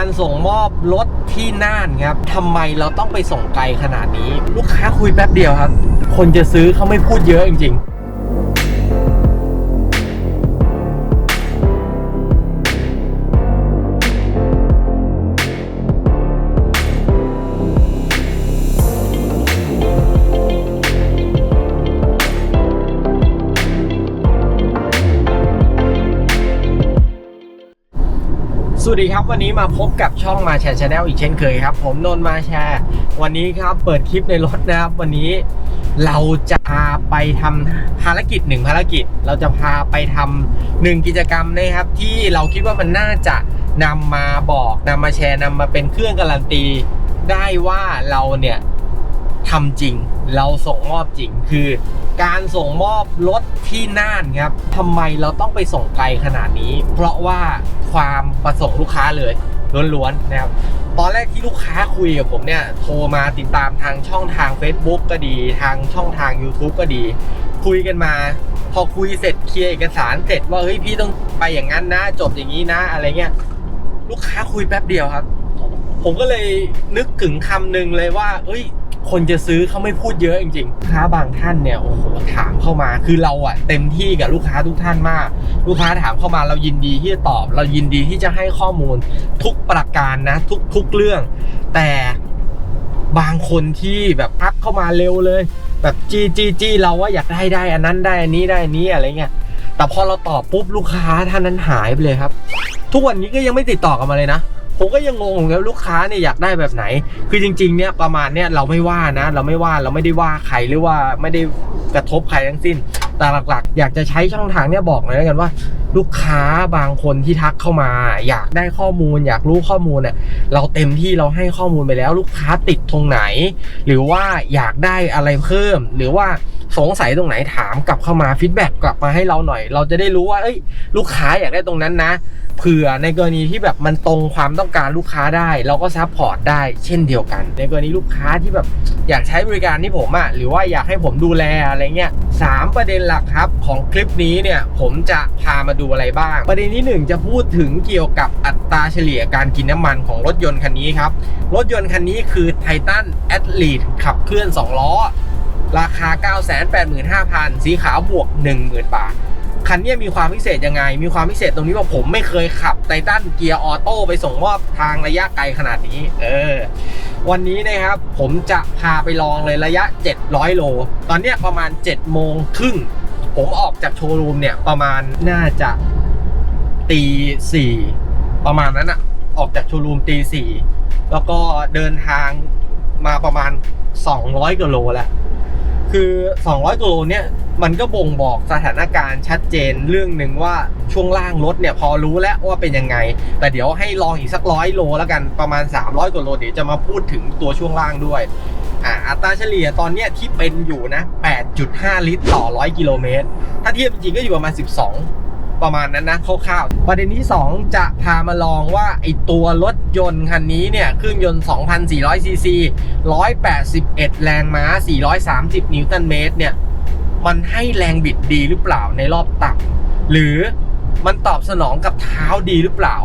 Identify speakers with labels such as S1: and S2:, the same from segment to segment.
S1: การส่งมอบรถที่น่านครับทำไมเราต้องไปส่งไกลขนาดนี้ ลูกค้าคุยแป๊บเดียวครับ คนจะซื้อเขาไม่พูดเยอะจริงๆ วัสดีครับ วันนี้มาพบกับช่องมาแชร์ชาแนลอีกเช่นเคยครับ ผมนนท์มาแชร์ วันนี้ครับเปิดคลิปในรถนะครับ วันนี้เราจะพาไปทำภารกิจหนึ่งภารกิจ เราจะพาไปทำหนึ่งกิจกรรมนะครับ ที่เราคิดว่ามันน่าจะนำมาบอกนำมาแชร์นำมาเป็นเครื่องการันตี ได้ว่าเราเนี่ยทำจริง เราส่งมอบจริงคือ การส่งมอบรถที่น่านครับทำไมเราต้องไปส่งไกลขนาดนี้ เพราะว่าความประสงค์ลูกค้าเลยล้วนๆนะครับตอนแรกที่ลูกค้าคุยกับผมเนี่ยโทรมาติดตามทางช่องทาง Facebook ก็ดี ทางช่องทาง YouTube ก็ดี คุยกันมา พอคุยเสร็จเคลียร์เอกสารเสร็จว่าเฮ้ยพี่ต้องไปอย่างนั้นนะ จบอย่างนี้นะอะไรเงี้ยลูกค้าคุยแป๊บเดียวครับ ผมก็เลยนึกถึงคำหนึ่งเลยว่า เอ้ย คนจะซื้อเขาไม่พูดเยอะจริงๆลูกค้าบางท่านเนี่ยโอ้โหถามเข้ามาคือเราอะเต็มที่กับลูกค้าทุกท่านมาก ลูกค้าถามเข้ามาเรายินดีที่จะตอบ เรายินดีที่จะให้ข้อมูลทุกประการนะทุกทุกเรื่อง แต่บางคนที่แบบพักเข้ามาเร็วเลย แบบจี้จี้จี้เราว่าอยากได้ได้ อันนั้นได้อันนี้ได้อันนี้อะไรเงี้ยแต่พอเราตอบปุ๊บลูกค้าท่านนั้นหายไปเลยครับ ทุกวันนี้ก็ยังไม่ติดต่อกับมาเลยนะ ผมก็ยังงงเหมือนกันลูกค้าเนี่ยอยากได้แบบไหน คือจริงๆเนี่ยประมาณเนี่ยเราไม่ว่านะ เราไม่ว่าเราไม่ได้ว่าใครหรือว่าไม่ได้กระทบใครทั้งสิ้น แต่หลักๆ อยากจะใช้ช่องทางเนี่ยบอกเลยแล้วกันว่า ลูกค้าบางคนที่ทักเข้ามา อยากได้ข้อมูล อยากรู้ข้อมูลเนี่ยเราเต็มที่เราให้ข้อมูลไปแล้ว ลูกค้าติดตรงไหน หรือว่าอยากได้อะไรเพิ่ม หรือว่าสงสัยตรงไหนถามกลับเข้ามาฟีดแบ็กกลับมาให้เราหน่อย เราจะได้รู้ว่าเอ้ย ลูกค้าอยากได้ตรงนั้นนะ เผื่อในกรณีที่แบบมันตรงความต้องการลูกค้าได้ เราก็ซัพพอร์ตได้เช่นเดียวกัน ในกรณีลูกค้าที่แบบอยากใช้บริการที่ผมอะ่ะหรือว่าอยากให้ผมดูแลอะไรเงี้ยสามประเด็นหลักครับของคลิปนี้เนี่ยผมจะพามาดูอะไรบ้าง ประเด็นที่หนึ่งจะพูดถึงเกี่ยวกับอัตราเฉลี่ยการกินน้ำมันของรถยนต์คันนี้ครับรถยนต์คันนี้คือ Titan Athlete ขับเคลื่อน 2 ล้อ ราคา 985,000 สีขาวบวก 10,000 บาท คันเนี้ยมีความพิเศษยังไง มีความพิเศษตรงนี้ว่าผมไม่เคยขับไททันเกียร์ออโต้ไปส่งมอบทางระยะไกลขนาดนี้ เออ วันนี้นะครับผมจะพาไปลองเลยระยะ 700 โล ตอนเนี้ยประมาณ 7 โมงครึ่ง ผมออกจากโชว์รูมเนี่ยประมาณน่าจะตีสี่ประมาณนั้นอะออกจากโชว์รูมตีสี่แล้วก็เดินทางมาประมาณ 200กิโลแล้ว คือ 200กิโลเนี่ยมันก็บ่งบอกสถานการณ์ชัดเจนเรื่องหนึ่งว่าช่วงล่างรถเนี่ยพอรู้แล้วว่าเป็นยังไง แต่เดี๋ยวให้ลองอีกสักร้อยโลแล้วกันประมาณ 300กิโลเดี๋ยวจะมาพูดถึงตัวช่วงล่างด้วยอ่าอัตราเฉลี่ยตอนเนี้ยที่เป็นอยู่นะ 8.5 ลิตรต่อ 100 กิโลเมตร ถ้าเทียบจริงก็อยู่ประมาณ 12 ประมาณนั้นนะคร่าวๆประเด็นที่ 2 จะพามาลองว่าไอตัวรถยนต์คันนี้เนี่ยเครื่องยนต์ 2,400 ซีซี 181 แรงม้า 430 นิวตันเมตรเนี่ยมันให้แรงบิดดีหรือเปล่าในรอบต่ำหรือมันตอบสนองกับเท้าดีหรือเปล่า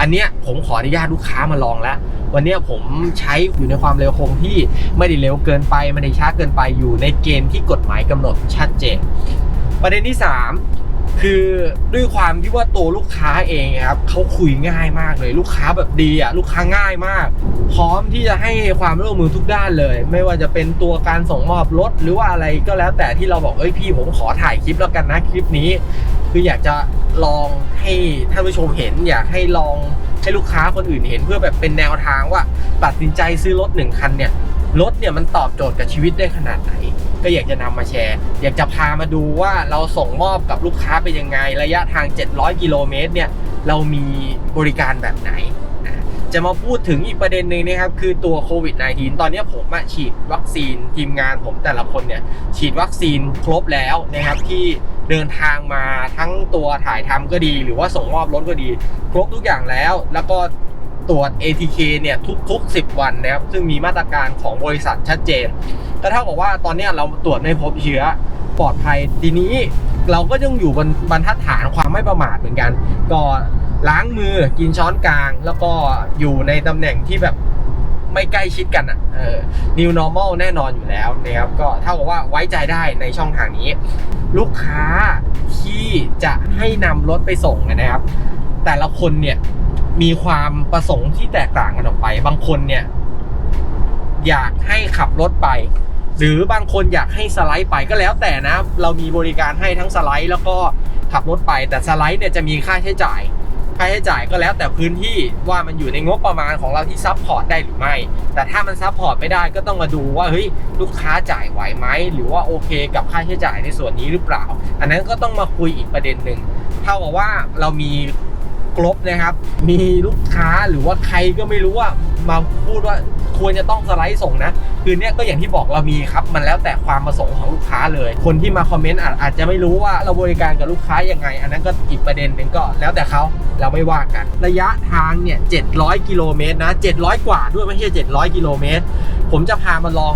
S1: อันเนี้ยผมขออนุญาตลูกค้ามาลองแล้ว วันเนี้ยผมใช้อยู่ในความเร็วคงที่ไม่ได้เร็วเกินไปไม่ได้ช้าเกินไปอยู่ในเกณฑ์ที่กฎหมายกำหนดชัดเจน ประเด็นที่ 3 คือด้วยความที่ว่าตัวลูกค้าเองครับเขาคุยง่ายมากเลยลูกค้าแบบดีอะลูกค้าง่ายมาก พร้อมที่จะให้ความร่วมมือทุกด้านเลย ไม่ว่าจะเป็นตัวการส่งมอบรถหรือว่าอะไรก็แล้วแต่ที่เราบอกเอ้ยพี่ผมขอถ่ายคลิปแล้วกันนะคลิปนี้ คืออยากจะลองให้ท่านผู้ชมเห็น อยากให้ลองให้ลูกค้าคนอื่นเห็นเพื่อแบบเป็นแนวทางว่าตัดสินใจซื้อรถหนึ่งคันเนี่ยรถเนี่ยมันตอบโจทย์กับชีวิตได้ขนาดไหน ก็อยากจะนำมาแชร์ อยากจะพามาดูว่าเราส่งมอบกับลูกค้าเป็นยังไง ระยะทาง 700 กิโลเมตรเนี่ยเรามีบริการแบบไหน จะมาพูดถึงอีกประเด็นหนึ่งนะครับ คือตัวโควิด -19 ตอนนี้ผมฉีดวัคซีนทีมงานผมแต่ละคนเนี่ยฉีดวัคซีนครบแล้วนะครับที่เดินทางมาทั้งตัวถ่ายทำก็ดี หรือว่าส่งมอบรถก็ดี ครบทุกอย่างแล้ว แล้วก็ตรวจ ATK เนี่ยทุกๆ 10 วันนะครับ ซึ่งมีมาตรการของบริษัทชัดเจน ก็เท่ากับว่าตอนนี้เราตรวจไม่พบเชื้อปลอดภัยทีนี้เราก็ยังอยู่บนบรรทัดฐานความไม่ประมาทเหมือนกัน ก็ล้างมือกินช้อนกลาง แล้วก็อยู่ในตำแหน่งที่แบบไม่ใกล้ชิดกันอะเออ new normal แน่นอนอยู่แล้วนะครับก็เท่ากับว่าไว้ใจได้ในช่องทางนี้ ลูกค้าที่จะให้นำรถไปส่งนะครับ แต่ละคนเนี่ยมีความประสงค์ที่แตกต่างกันออกไป บางคนเนี่ย อยากให้ขับรถไป หรือบางคนอยากให้สไลด์ไปก็แล้วแต่นะ เรามีบริการให้ทั้งสไลด์ แล้วก็ขับรถไปแต่สไลด์เนี่ยจะมีค่าใช้จ่าย ค่าใช้จ่ายก็แล้วแต่พื้นที่ว่ามันอยู่ในงบประมาณของเราที่ซัพพอร์ตได้หรือไม่ แต่ถ้ามันซัพพอร์ตไม่ได้ก็ต้องมาดูว่าเฮ้ยลูกค้าจ่ายไหวไหมหรือว่าโอเค กับค่าใช้จ่ายในส่วนนี้หรือเปล่า อันนั้นก็ต้องมาคุยอีกประเด็นหนึ่งเท่ากับว่าเรามี ครบนะครับ มีลูกค้าหรือว่าใครก็ไม่รู้ว่ามาพูดว่าควรจะต้องสไลด์ส่งนะ คือเนี้ยก็อย่างที่บอกเรามีครับ มันแล้วแต่ความประสงค์ของลูกค้าเลย คนที่มาคอมเมนต์อาจอาจจะไม่รู้ว่าเราบริการกับลูกค้ายังไง อันนั้นก็อีกประเด็นหนึ่งก็แล้วแต่เขาเราไม่ว่ากัน ระยะทางเนี่ย700 กิโลเมตรนะ 700 กว่าด้วยไม่ใช่ 700 กิโลเมตร ผมจะพามาลอง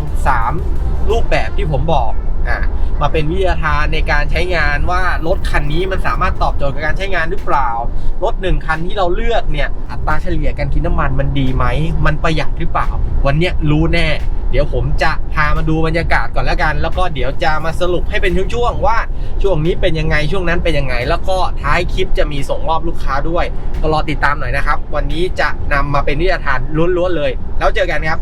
S1: 3 รูปแบบที่ผมบอก อ่ามาเป็นวิทยาทานในการใช้งานว่ารถคันนี้มันสามารถตอบโจทย์กับการใช้งานหรือเปล่า รถหนึ่งคันที่เราเลือกเนี่ยอัตราเฉลี่ยการกินน้ำมันมันดีไหม มันประหยัดหรือเปล่า วันเนี้ยรู้แน่ เดี๋ยวผมจะพามาดูบรรยากาศก่อนแล้วกัน แล้วก็เดี๋ยวจะมาสรุปให้เป็นช่วงๆว่าช่วงนี้เป็นยังไงช่วงนั้นเป็นยังไง แล้วก็ท้ายคลิปจะมีส่งมอบลูกค้าด้วยก็รอติดตามหน่อยนะครับ วันนี้จะนำมาเป็นวิทยาทานล้วนๆเลย แล้วเจอกันครับ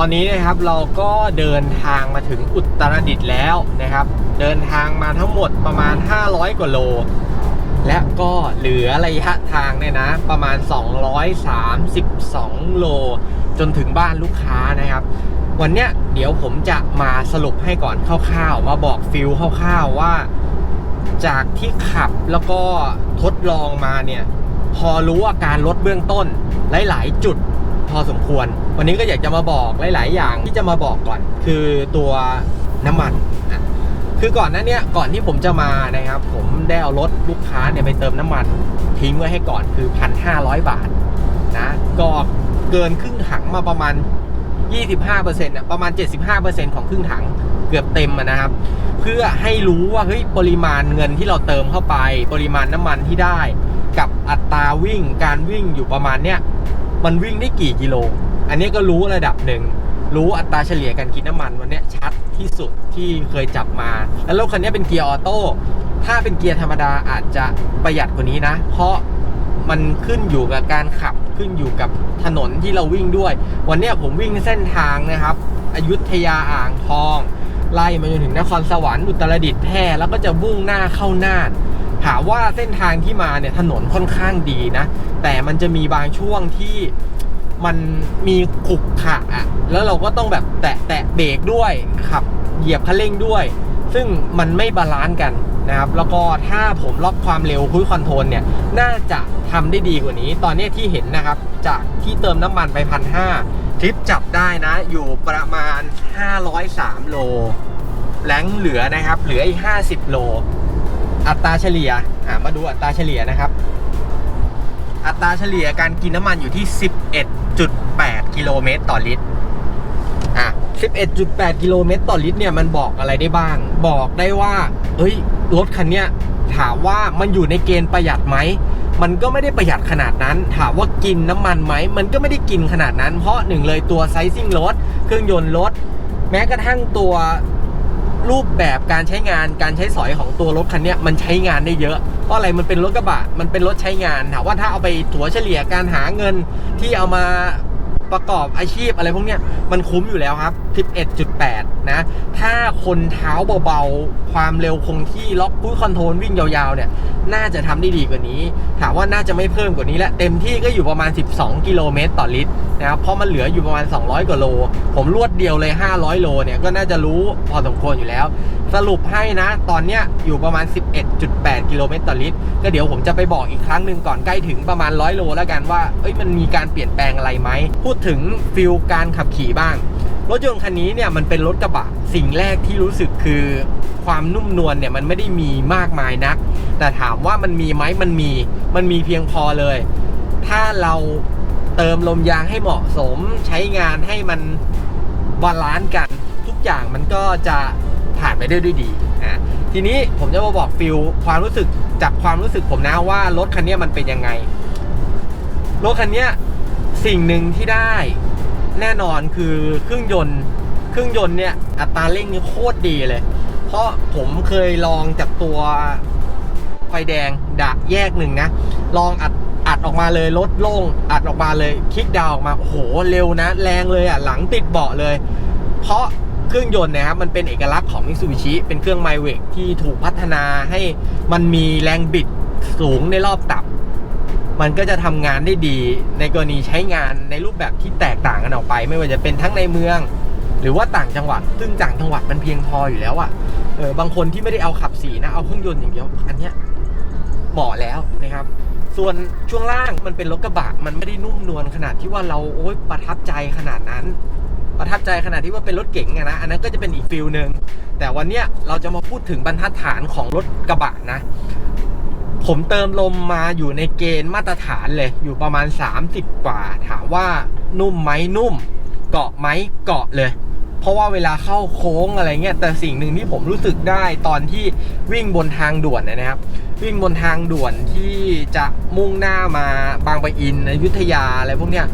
S1: ตอนนี้นะครับเราก็เดินทางมาถึงอุตรดิตถ์แล้วนะครับ เดินทางมาทั้งหมดประมาณ 500 กว่าโล และก็เหลือระยะทางเนี่ยนะประมาณ 232 โล จนถึงบ้านลูกค้านะครับ วันเนี้ยเดี๋ยวผมจะมาสรุปให้ก่อนคร่าวๆ มาบอกฟิลคร่าวๆว่า จากที่ขับแล้วก็ทดลองมาเนี่ย พอรู้อาการรถเบื้องต้นหลายๆ จุด พอสมควร วันนี้ก็อยากจะมาบอกหลาย ๆ อย่างที่จะมาบอกก่อน คือตัวน้ำมันอะคือก่อนหน้าเนี้ยก่อนที่ผมจะมานะครับ ผมได้เอารถลูกค้าเนี่ยไปเติมน้ำมัน ทิ้งไว้ให้ก่อนคือ 1,500 บาทนะก็เกินครึ่งถังมาประมาณ 25%อะประมาณ 75%ของครึ่งถังเกือบเต็มนะครับ เพื่อให้รู้ว่าเฮ้ยปริมาณเงินที่เราเติมเข้าไป ปริมาณน้ำมันที่ได้ กับอัตราวิ่งการวิ่งอยู่ประมาณเนี้ย มันวิ่งได้กี่กิโล อันนี้ก็รู้ระดับหนึ่ง รู้อัตราเฉลี่ยการกินน้ำมันวันนี้ชัดที่สุดที่เคยจับมา แล้วรถคันนี้เป็นเกียร์ออโต้ ถ้าเป็นเกียร์ธรรมดาอาจจะประหยัดกว่านี้นะ เพราะมันขึ้นอยู่กับการขับขึ้นอยู่กับถนนที่เราวิ่งด้วย วันนี้ผมวิ่งเส้นทางนะครับ อยุธยาอ่างทอง ไล่มาจนถึงนครสวรรค์อุตรดิตถ์แพร่แล้วก็จะมุ่งหน้าเข้าน่าน ถามว่าเส้นทางที่มาเนี่ยถนนค่อนข้างดีนะ แต่มันจะมีบางช่วงที่มันมีขุกขะอะแล้วเราก็ต้องแบบแตะแตะเบรกด้วยขับเหยียบคันเร่งด้วย ซึ่งมันไม่บาลานซ์กันนะครับแล้วก็ถ้าผมล็อกความเร็วคุยคอนโทรลเนี่ยน่าจะทำได้ดีกว่านี้ ตอนนี้ที่เห็นนะครับ จากที่เติมน้ำมันไปพันห้าทริปจับได้นะ อยู่ประมาณ 503 โลแรงเหลือนะครับ เหลืออีก 50 โล อัตราเฉลี่ยอ่ามาดูอัตราเฉลี่ยนะครับ อัตราเฉลี่ยการกินน้ำมันอยู่ที่ 11.8 กิโลเมตรต่อลิตรอะ11.8 กิโลเมตรต่อลิตรเนี่ยมันบอกอะไรได้บ้าง บอกได้ว่าเฮ้ย รถคันเนี้ยถามว่ามันอยู่ในเกณฑ์ประหยัดไหม มันก็ไม่ได้ประหยัดขนาดนั้น ถามว่ากินน้ำมันไหม มันก็ไม่ได้กินขนาดนั้น เพราะหนึ่งเลยตัวไซซิ่งรถ เครื่องยนต์รถ แม้กระทั่งตัว รูปแบบการใช้งานการใช้สอยของตัวรถคันนี้มันใช้งานได้เยอะ เพราะอะไรมันเป็นรถกระบะ มันเป็นรถใช้งานถามว่าถ้าเอาไปถัวเฉลี่ยการหาเงินที่เอามา ประกอบอาชีพอะไรพวกเนี้ยมันคุ้มอยู่แล้วครับ 11.8 นะ ถ้าคนเท้าเบาๆ ความเร็วคงที่ล็อกพุทคอนโทรลวิ่งยาวๆ เนี่ย น่าจะทำได้ดีกว่านี้ ถามว่าน่าจะไม่เพิ่มกว่านี้แล้วเต็มที่ก็อยู่ประมาณ 12 กิโลเมตรต่อลิตรนะครับเพราะมันเหลืออยู่ประมาณ 200 กว่าโล ผมรวดเดียวเลย 500 โลเนี่ยก็น่าจะรู้พอสมควรอยู่แล้ว สรุปให้นะ ตอนเนี้ยอยู่ประมาณ 11.8 กิโลเมตรต่อลิตร ก็เดี๋ยวผมจะไปบอกอีกครั้งหนึ่งก่อนใกล้ถึงประมาณ 100 โลแล้วกันว่าเอ้ยมันมีการเปลี่ยนแปลงอะไรไหมพูดถึงฟิลการขับขี่บ้าง รถยนต์คันนี้เนี่ยมันเป็นรถกระบะ สิ่งแรกที่รู้สึกคือความนุ่มนวลเนี่ยมันไม่ได้มีมากมายนัก แต่ถามว่ามันมีไหมมันมี มันมีเพียงพอเลย ถ้าเราเติมลมยางให้เหมาะสม ใช้งานให้มันบาลานซ์กัน ทุกอย่างมันก็จะผ่านไปได้ด้วยดีอะทีนี้ผมจะมาบอกฟิลความรู้สึกจากความรู้สึกผมนะว่ารถคันนี้มันเป็นยังไงรถคันนี้ สิ่งหนึ่งที่ได้แน่นอนคือเครื่องยนต์เครื่องยนต์เนี่ยอัตราเร่งนี่โคตรดีเลย เพราะผมเคยลองจากตัวไฟแดงดะแยกหนึ่งนะ ลองอัดอัดออกมาเลยรถโล่งอัดออกมาเลยคลิกดาวออกมาโอ้โหเร็วนะ แรงเลยอะหลังติดเบาะเลย เพราะเครื่องยนต์นะครับมันเป็นเอกลักษณ์ของมิ t ซูบิชิเป็นเครื่องไมเวกที่ถูกพัฒนาให้มันมีแรงบิดสูงในรอบต่ำ มันก็จะทำงานได้ดี ในกรณีใช้งานในรูปแบบที่แตกต่างกันออกไป ไม่ว่าจะเป็นทั้งในเมือง หรือว่าต่างจังหวัด ซึ่งต่างจังหวัดมันเพียงพออยู่แล้วอะ่ะเออบางคนที่ไม่ได้เอาขับสีนะเอาเครื่องยนต์อย่างเดียวอันเนี้ยเหมาะแล้วนะครับ ส่วนช่วงล่างมันเป็นรถกระบะมันไม่ได้นุ่มนวลขนาดที่ว่าเราโอ๊ยประทับใจขนาดนั้น ประทับใจขนาดที่ว่าเป็นรถเก๋งอะนะอันนั้นก็จะเป็นอีกฟิลหนึ่งแต่วันเนี้ยเราจะมาพูดถึงบรรทัดฐานของรถกระบะนะ ผมเติมลมมาอยู่ในเกณฑ์มาตรฐานเลย อยู่ประมาณ 30 กว่า ถามว่านุ่มไหมนุ่ม เกาะไหมเกาะเลย เพราะว่าเวลาเข้าโค้งอะไรเงี้ย แต่สิ่งหนึ่งที่ผมรู้สึกได้ตอนที่วิ่งบนทางด่วนนะครับ วิ่งบนทางด่วนที่จะมุ่งหน้ามาบางปะอินอยุธยาอะไรพวกเนี้ย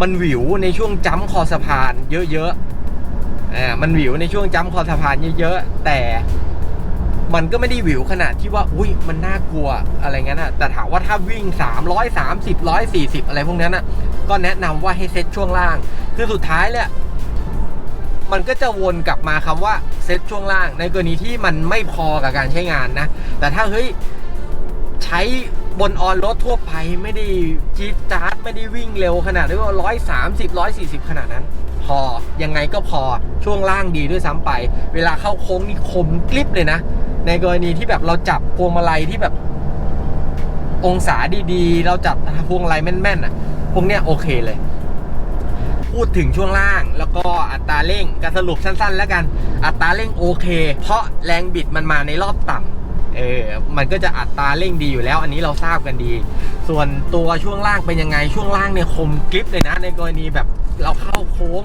S1: มันวิวในช่วงจ้ำคอสะพานเยอะๆอ่ามันวิวในช่วงจ้ำคอสะพานเยอะๆ แต่ มันก็ไม่ได้หวิวขนาดที่ว่าอุ้ยมันน่ากลัวอะไรเงี้ยนะแต่ถามว่าถ้าวิ่ง 330 140 อะไรพวกนั้นนะก็แนะนำว่าให้เซ็ตช่วงล่าง คือสุดท้ายเนี่ยมันก็จะวนกลับมาคำว่าเซ็ตช่วงล่าง ในกรณีที่มันไม่พอกับการใช้งานนะ แต่ถ้าเฮ้ยใช้บนออนรถทั่วไปไม่ได้จี๊ดจ๊าดไม่ได้วิ่งเร็วขนาดที่ว่าร้อยสามสิบร้อยสี่สิบขนาดนั้น พอยังไงก็พอช่วงล่างดีด้วยซ้ำไป เวลาเข้าโค้งนี่คมกริบเลยนะ ในกรณีที่แบบเราจับพวงมาลัยที่แบบองศาดีๆ เราจับพวงมาลัยแม่นๆอะ พวกเนี้ยโอเคเลย พูดถึงช่วงล่างแล้วก็อัตราเร่งก็สรุปสั้น ๆ แล้วกัน อัตราเร่งโอเค เพราะแรงบิดมันมาในรอบต่ำเออ มันก็จะอัตราเร่งดีอยู่แล้ว อันนี้เราทราบกันดี ส่วนตัวช่วงล่างเป็นยังไง ช่วงล่างเนี่ยคมกริปเลยนะ ในกรณีแบบเราเข้าโค้ง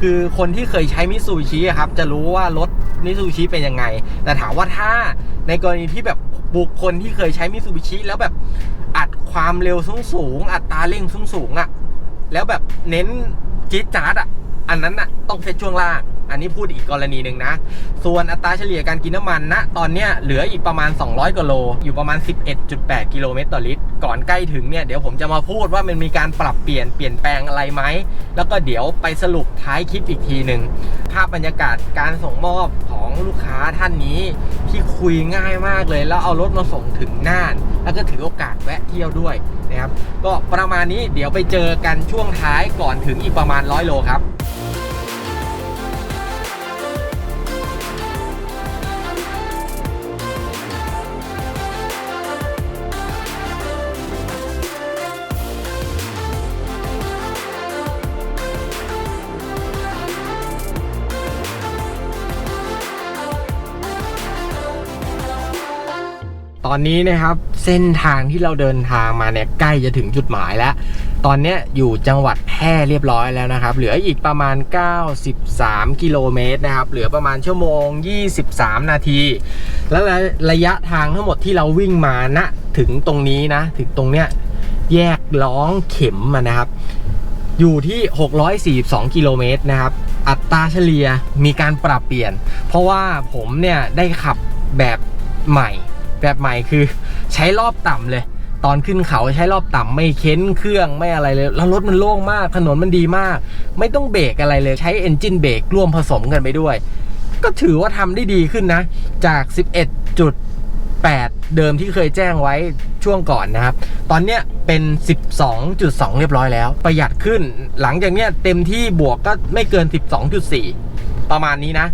S1: คือคนที่เคยใช้มิตซูบิชิครับ จะรู้ว่ารถ มิซูบิชิเป็นยังไง แต่ถามว่าถ้าในกรณีที่แบบบุคคลที่เคยใช้มิซูบิชิแล้วแบบอัดความเร็วสูงสูงอัตราเร่งสูงสูงอะแล้วแบบเน้นจี๊ดจ๊าดอะ อันนั้นอะต้องเซตช่วงล่าง อันนี้พูดอีกกรณีหนึ่งนะ ส่วนอัตราเฉลี่ยการกินน้ำมันนะตอนเนี้ยเหลืออีกประมาณ 200กิโล อยู่ประมาณ 11.8 กิโลเมตรต่อลิตร ก่อนใกล้ถึงเนี่ยเดี๋ยวผมจะมาพูดว่ามันมีการปรับเปลี่ยนเปลี่ยนแปลงอะไรไหม แล้วก็เดี๋ยวไปสรุปท้ายคลิปอีกทีหนึ่งภาพบรรยากาศการส่งมอบของลูกค้าท่านนี้ที่คุยง่ายมากเลย แล้วเอารถมาส่งถึงน่าน แล้วก็ถือโอกาสแวะเที่ยวด้วยนะครับก็ประมาณนี้เดี๋ยวไปเจอกันช่วงท้ายก่อนถึงอีกประมาณ 100 โลครับ ตอนนี้นะครับเส้นทางที่เราเดินทางมาเนี่ยใกล้จะถึงจุดหมายแล้ว ตอนนี้อยู่จังหวัดแพร่เรียบร้อยแล้วนะครับ เหลืออีกประมาณ 93 กิโลเมตรนะครับ เหลือประมาณชั่วโมง 23 นาที แล้วระระยะทางทั้งหมดที่เราวิ่งมาณถึงตรงนี้นะ ถึงตรงเนี้ยแยกล้องเข็มมานะครับ อยู่ที่ 642 กิโลเมตรนะครับ อัตราเฉลี่ยมีการปรับเปลี่ยน เพราะว่าผมเนี่ยได้ขับแบบใหม่ แบบใหม่คือใช้รอบต่ำเลย ตอนขึ้นเขาใช้รอบต่ำไม่เค้นเครื่องไม่อะไรเลย แล้วรถมันโล่งมากถนนมันดีมาก ไม่ต้องเบรกอะไรเลยใช้เอนจินเบรกร่วมผสมกันไปด้วย ก็ถือว่าทำได้ดีขึ้นนะ จาก 11.8 เดิมที่เคยแจ้งไว้ช่วงก่อนนะครับ ตอนเนี้ยเป็น 12.2 เรียบร้อยแล้ว ประหยัดขึ้น หลังจากเนี้ยเต็มที่บวกก็ไม่เกิน 12.4 ประมาณนี้นะ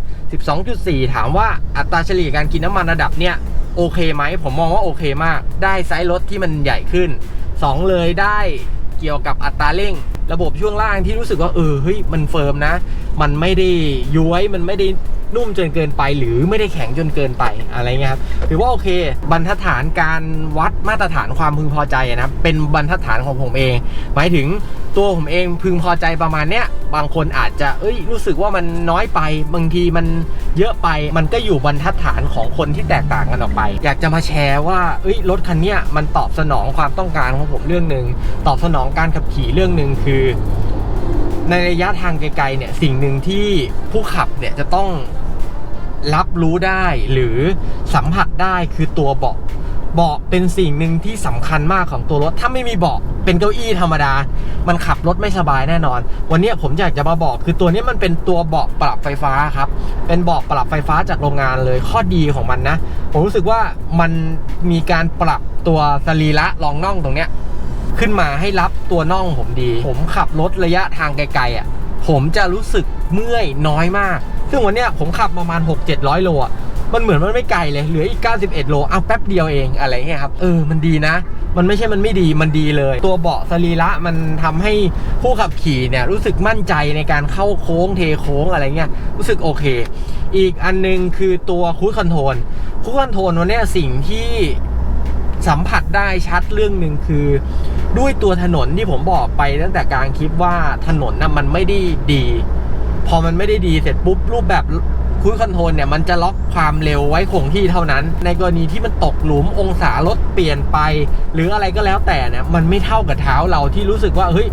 S1: 12.4 ถามว่าอัตราเฉลี่ยการกินน้ำมันระดับเนี้ย โอเคไหมผมมองว่าโอเคมาก ได้ไซส์รถที่มันใหญ่ขึ้น 2 เลยได้เกี่ยวกับอัตราเร่ง ระบบช่วงล่างที่รู้สึกว่าเออเฮ้ยมันเฟิร์มนะ มันไม่ได้ย้วยมันไม่ได้นุ่มจนเกินไป หรือไม่ได้แข็งจนเกินไปอะไรเงี้ยครับถือว่าโอเค บรรทัดฐานการวัดมาตรฐานความพึงพอใจอะนะเป็นบรรทัดฐานของผมเอง หมายถึง ตัวผมเองพึงพอใจประมาณเนี้ยบางคนอาจจะเอ้ยรู้สึกว่ามันน้อยไป บางทีมันเยอะไปมันก็อยู่บรรทัดฐานของคนที่แตกต่างกันออกไป อยากจะมาแชร์ว่าเอ้ยรถคันเนี้ยมันตอบสนองความต้องการของผมเรื่องหนึ่งตอบสนองการขับขี่เรื่องหนึ่งคือ ในระยะทางไกลๆเนี่ยสิ่งหนึ่งที่ผู้ขับเนี่ยจะต้องรับรู้ได้หรือสัมผัสได้คือตัวเบาะ เบาะเป็นสิ่งหนึ่งที่สำคัญมากของตัวรถ ถ้าไม่มีเบาะเป็นเก้าอี้ธรรมดา มันขับรถไม่สบายแน่นอน วันนี้ผมอยากจะมาบอกคือตัวนี้มันเป็นตัวเบาะปรับไฟฟ้าครับ เป็นเบาะปรับไฟฟ้าจากโรงงานเลย ข้อดีของมันนะ ผมรู้สึกว่ามันมีการปรับตัวสรีระรองน่องตรงเนี้ยขึ้นมาให้รับตัวน่องผมดี ผมขับรถระยะทางไกลๆอะ ผมจะรู้สึกเมื่อยน้อยมาก ซึ่งวันนี้ผมขับประมาณ 6 700 โลอะ มันเหมือนมันไม่ไกลเลยเหลืออีก 91 โลเอาแป๊บเดียวเองอะไรเงี้ยครับเออมันดีนะ มันไม่ใช่มันไม่ดีมันดีเลย ตัวเบาะสรีระมันทำให้ผู้ขับขี่เนี่ยรู้สึกมั่นใจในการเข้าโค้งเทโค้งอะไรเงี้ยรู้สึกโอเค อีกอันนึงคือตัวคูดคอนโทรลคูดคอนโทรลวันนี้สิ่งที่สัมผัสได้ชัดเรื่องหนึ่งคือด้วยตัวถนนที่ผมบอกไปตั้งแต่กลางคลิปว่าถนนน่ะมันไม่ได้ดี พอมันไม่ได้ดีเสร็จปุ๊บรูปแบบ คุยคอนโทรลเนี่ยมันจะล็อกความเร็วไว้คงที่เท่านั้น ในกรณีที่มันตกหลุมองศารถเปลี่ยนไป หรืออะไรก็แล้วแต่เนี่ยมันไม่เท่ากับเท้าเราที่รู้สึกว่าเฮ้ย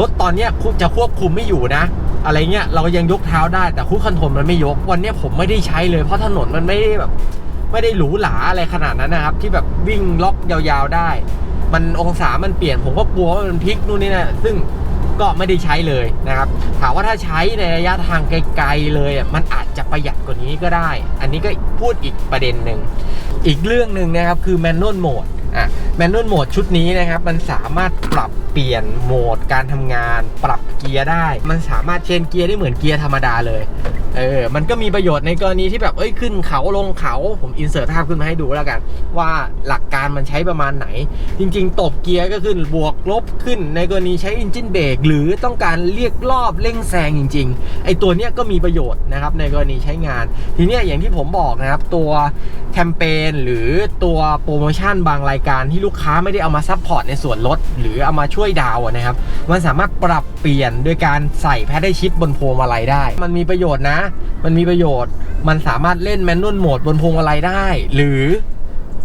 S1: รถตอนเนี้ยจะควบคุมไม่อยู่นะ อะไรเงี้ยเรายังยกเท้าได้แต่คุยคอนโทรลมันไม่ยก วันเนี้ยผมไม่ได้ใช้เลยเพราะถนนมันไม่ได้แบบไม่ได้หรูหราอะไรขนาดนั้นนะครับ ที่แบบวิ่งล็อกยาวๆได้ มันองศามันเปลี่ยนผมก็กลัวว่ามันพลิกนู่นนี่นะซึ่ง ก็ไม่ได้ใช้เลยนะครับ ถามว่าถ้าใช้ในระยะทางไกลๆเลยอะมันอาจจะประหยัดกว่านี้ก็ได้ อันนี้ก็พูดอีกประเด็นหนึ่ง อีกเรื่องหนึ่งนะครับคือแมนนวลโหมด อะแมนนวลโหมดชุดนี้นะครับ มันสามารถปรับเปลี่ยนโหมดการทำงาน ปรับเกียร์ได้ มันสามารถเชนเกียร์ได้เหมือนเกียร์ธรรมดาเลยเออมันก็มีประโยชน์ในกรณีที่แบบเอ้ยขึ้นเขาลงเขาผมอินเสิร์ตภาพขึ้นมาให้ดูแล้วกัน ว่าหลักการมันใช้ประมาณไหน จริง ๆ ตบเกียร์ก็ขึ้นบวกลบขึ้น ในกรณีใช้อินจินเบรกหรือต้องการเรียกรอบเร่งแซงจริง ๆ ไอตัวเนี้ยก็มีประโยชน์นะครับในกรณีใช้งาน ทีเนี้ยอย่างที่ผมบอกนะครับตัวแคมเปญหรือตัวโปรโมชั่นบางรายการที่ลูกค้าไม่ได้เอามาซัพพอร์ตในส่วนลด หรือเอามาช่วยดาวนะครับ มันสามารถปรับเปลี่ยนโดยการใส่แพดได้ชิปบนพวงมาลัยได้ มันมีประโยชน์นะ มันมีประโยชน์ มันสามารถเล่นแมนนวลโหมดบนพวงมาลัยได้ หรือ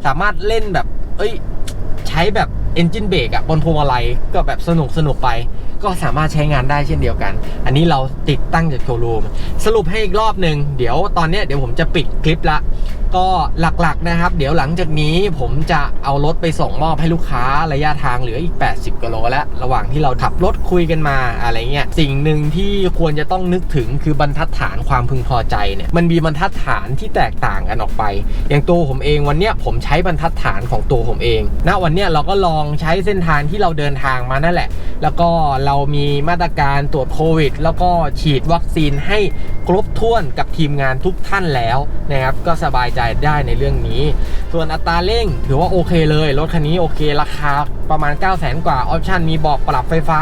S1: สามารถเล่นแบบ เอ้ย ใช้แบบเอนจินเบรกอะบนพวงมาลัยก็แบบสนุกสนุกไป ก็สามารถใช้งานได้เช่นเดียวกัน อันนี้เราติดตั้งจากโชว์รูม สรุปให้อีกรอบหนึ่งเดี๋ยวตอนนี้เดี๋ยวผมจะปิดคลิปละก็หลักๆนะครับ เดี๋ยวหลังจากนี้ผมจะเอารถไปส่งมอบให้ลูกค้าระยะทางเหลืออีก 80กิโลแล้ว ระหว่างที่เราขับรถคุยกันมาอะไรเงี้ยสิ่งหนึ่งที่ควรจะต้องนึกถึงคือบรรทัดฐานความพึงพอใจเนี่ยมันมีบรรทัดฐานที่แตกต่างกันออกไป อย่างตัวผมเองวันเนี้ยผมใช้บรรทัดฐานของตัวผมเองณวันเนี้ยเราก็ลองใช้เส้นทางที่เราเดินทางมานั่นแหละ แล้วก็เรามีมาตรการตรวจโควิด แล้วก็ฉีดวัคซีนให้ครบถ้วนกับทีมงานทุกท่านแล้วนะครับก็สบายใจได้ในเรื่องนี้ ส่วนอัตราเร่งถือว่าโอเคเลย รถคันนี้โอเค ราคาประมาณ 9 0 0 0 0นกว่า ออปชันมีบอกปรับไฟฟ้า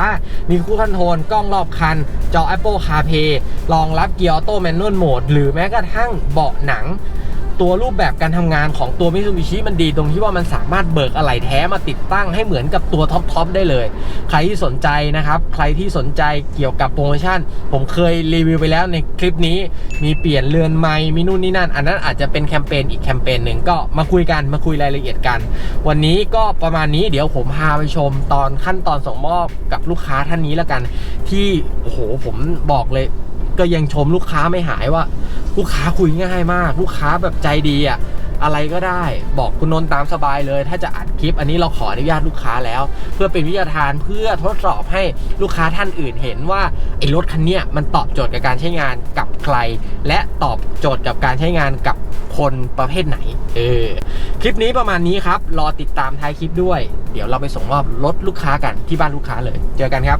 S1: มีคู่คอนโทรลกล้องรอบคัน จอ Apple CarPlay รองรับเกียร์ออโต้แมนนวลโหมดหรือแม้กระทั่งเบาะหนัง ตัวรูปแบบการทำงานของตัวมิซูบิชิมันดีตรงที่ว่ามันสามารถเบิกอะไหล่แท้มาติดตั้งให้เหมือนกับตัวท็อปๆได้เลย ใครที่สนใจนะครับ ใครที่สนใจเกี่ยวกับโปรโมชั่น ผมเคยรีวิวไปแล้วในคลิปนี้มีเปลี่ยนเรือนไม้มีนู่นนี่นั่น อันนั้นอาจจะเป็นแคมเปญอีกแคมเปญหนึ่งก็มาคุยกันมาคุยรายละเอียดกัน วันนี้ก็ประมาณนี้เดี๋ยวผมพาไปชมตอนขั้นตอนส่งมอบกับลูกค้าท่านนี้แล้วกัน ที่โอ้โหผมบอกเลย ก็ยังชมลูกค้าไม่หายว่า ลูกค้าคุยง่ายมาก ลูกค้าแบบใจดีอะอะไรก็ได้บอกคุณนนท์ตามสบายเลย ถ้าจะอัดคลิปอันนี้เราขออนุญาตลูกค้าแล้ว เพื่อเป็นวิทยาทานเพื่อทดสอบให้ลูกค้าท่านอื่นเห็นว่าไอ้รถคันเนี้ยมันตอบโจทย์กับการใช้งานกับใคร และตอบโจทย์กับการใช้งานกับคนประเภทไหน เออ คลิปนี้ประมาณนี้ครับ รอติดตามท้ายคลิปด้วย เดี๋ยวเราไปส่งมอบรถลูกค้ากันที่บ้านลูกค้าเลย เจอกันครับ